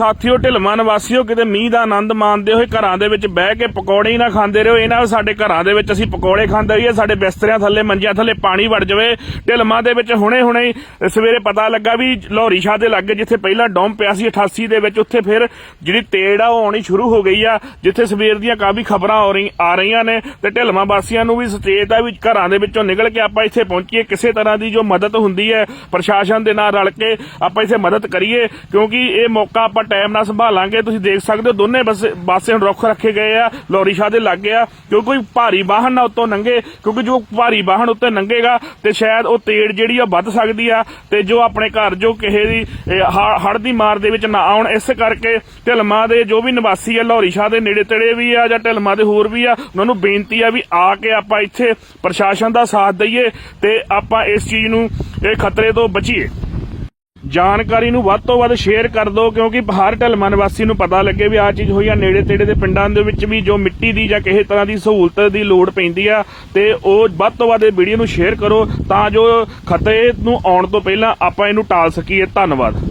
ਸਾਥੀਓ ਢਿਲਮਾਂ ਨਿਵਾਸੀਓ ਕਿਤੇ ਮੀਂਹ ਦਾ ਆਨੰਦ ਮਾਣਦੇ ਹੋਏ ਘਰਾਂ ਦੇ ਵਿੱਚ ਬਹਿ ਕੇ ਪਕੌੜੇ ਹੀ ਨਾ ਖਾਂਦੇ ਰਹੋ। ਇਹਨਾਂ ਸਾਡੇ ਘਰਾਂ ਦੇ ਵਿੱਚ ਅਸੀਂ ਪਕੌੜੇ ਖਾਂਦੇ ਰਹੀਏ, ਸਾਡੇ ਬਿਸਤਰਿਆਂ ਥੱਲੇ, ਮੰਜਿਆਂ ਥੱਲੇ ਪਾਣੀ ਵੜ ਜਾਵੇ। ਢਿਲਮਾਂ ਦੇ ਵਿੱਚ ਹੁਣੇ ਹੁਣੇ ਸਵੇਰੇ ਪਤਾ ਲੱਗਾ ਵੀ ਲੋਹਰੀ ਸ਼ਾਹ ਦੇ ਲੱਗੇ ਜਿੱਥੇ ਪਹਿਲਾਂ ਡੋਮ ਪਿਆ ਸੀ 88 ਦੇ ਵਿੱਚ, ਉੱਥੇ ਫਿਰ ਜਿਹੜੀ ਤੇੜ ਆ, ਉਹ ਆਉਣੀ ਸ਼ੁਰੂ ਹੋ ਗਈ ਆ, ਜਿੱਥੇ ਸਵੇਰ ਦੀਆਂ ਕਾਫੀ ਖਬਰਾਂ ਆ ਰਹੀ ਆ ਰਹੀਆਂ ਨੇ। ਤੇ ਢਿਲਮਾਂ ਵਾਸੀਆਂ ਨੂੰ ਵੀ ਸੁਚੇਤ ਆ ਵੀ ਘਰਾਂ ਦੇ ਵਿੱਚੋਂ ਨਿਕਲ ਕੇ ਆਪਾਂ ਇੱਥੇ ਪਹੁੰਚੀਏ। ਕਿਸੇ ਤਰ੍ਹਾਂ ਦੀ ਜੋ ਮਦਦ ਹੁੰਦੀ ਹੈ, ਪ੍ਰਸ਼ਾਸਨ ਦੇ ਨਾਲ ਰਲ ਕੇ ਆਪਾਂ ਇੱਥੇ ਮਦਦ ਕਰੀਏ, ਕਿਉਂਕਿ ਇਹ ਮੌਕਾ ਆਪਾਂ ਟਾਈਮ ਨਾਲ ਸੰਭਾਲਾਂਗੇ। ਤੁਸੀਂ ਦੇਖ ਸਕਦੇ ਹੋ ਦੋਨੇ ਪਾਸੇ ਪਾਸੇ ਹੁਣ ਰੁੱਖ ਰੱਖੇ ਗਏ ਆ ਲੋਰੀ ਸ਼ਾਹ ਦੇ ਲੱਗੇ ਆ ਕਿਉਂਕਿ ਕੋਈ ਭਾਰੀ ਵਾਹਨ ਨਾ ਉੱਤੋਂ ਲੰਘੇ ਕਿਉਂਕਿ ਜੋ ਭਾਰੀ ਵਾਹਨ ਉੱਤੇ ਲੰਘੇਗਾ ਤੇ ਸ਼ਾਇਦ ਉਹ ਤੇੜ ਜਿਹੜੀ ਆ ਵੱਧ ਸਕਦੀ ਆ ਤੇ ਜੋ ਆਪਣੇ ਘਰ ਜੋ ਕਿਸੇ ਦੀ ਹੜ ਦੀ ਮਾਰ ਦੇ ਵਿੱਚ ਨਾ ਆਉਣ, ਇਸ ਕਰਕੇ ਢਿਲਮਾ ਦੇ ਜੋ ਵੀ ਨਿਵਾਸੀ ਆ ਲੋਰੀ ਸ਼ਾਹ ਦੇ ਨੇੜੇ ਤੇੜੇ ਵੀ ਆ ਜਾਂ ਢਿਲਮਾ ਦੇ ਹੋਰ ਵੀ ਆ, ਉਹਨਾਂ ਨੂੰ ਬੇਨਤੀ ਆ ਵੀ ਆ ਕੇ ਆਪਾਂ ਇੱਥੇ ਪ੍ਰਸ਼ਾਸਨ ਦਾ ਸਾਥ ਦਈਏ ਤੇ ਆਪਾਂ ਇਸ ਚੀਜ਼ ਨੂੰ ਇਹ ਖਤਰੇ ਤੋਂ ਬਚੀਏ। ਜਾਣਕਾਰੀ ਨੂੰ ਵੱਧ ਤੋਂ ਵੱਧ ਸ਼ੇਅਰ ਕਰ ਦਿਓ, ਕਿਉਂਕਿ ਹਰ ਢਲਮਾ ਨਿਵਾਸੀ ਨੂੰ ਪਤਾ ਲੱਗੇ ਵੀ ਆ ਚੀਜ਼ ਹੋਈ ਆ। ਨੇੜੇ ਤੇੜੇ ਦੇ ਪਿੰਡਾਂ ਦੇ ਵਿੱਚ ਵੀ ਜੋ ਮਿੱਟੀ ਦੀ ਜਾਂ ਕਿਸੇ ਤਰ੍ਹਾਂ ਦੀ ਸਹੂਲਤ ਦੀ ਲੋੜ ਪੈਂਦੀ ਆ, ਤੇ ਉਹ ਵੱਧ ਤੋਂ ਵੱਧ ਇਹ ਵੀਡੀਓ ਨੂੰ ਸ਼ੇਅਰ ਕਰੋ, ਤਾਂ ਜੋ ਖਤਰੇ ਨੂੰ ਆਉਣ ਤੋਂ ਪਹਿਲਾਂ ਆਪਾਂ ਇਹਨੂੰ ਟਾਲ ਸਕੀਏ। ਧੰਨਵਾਦ।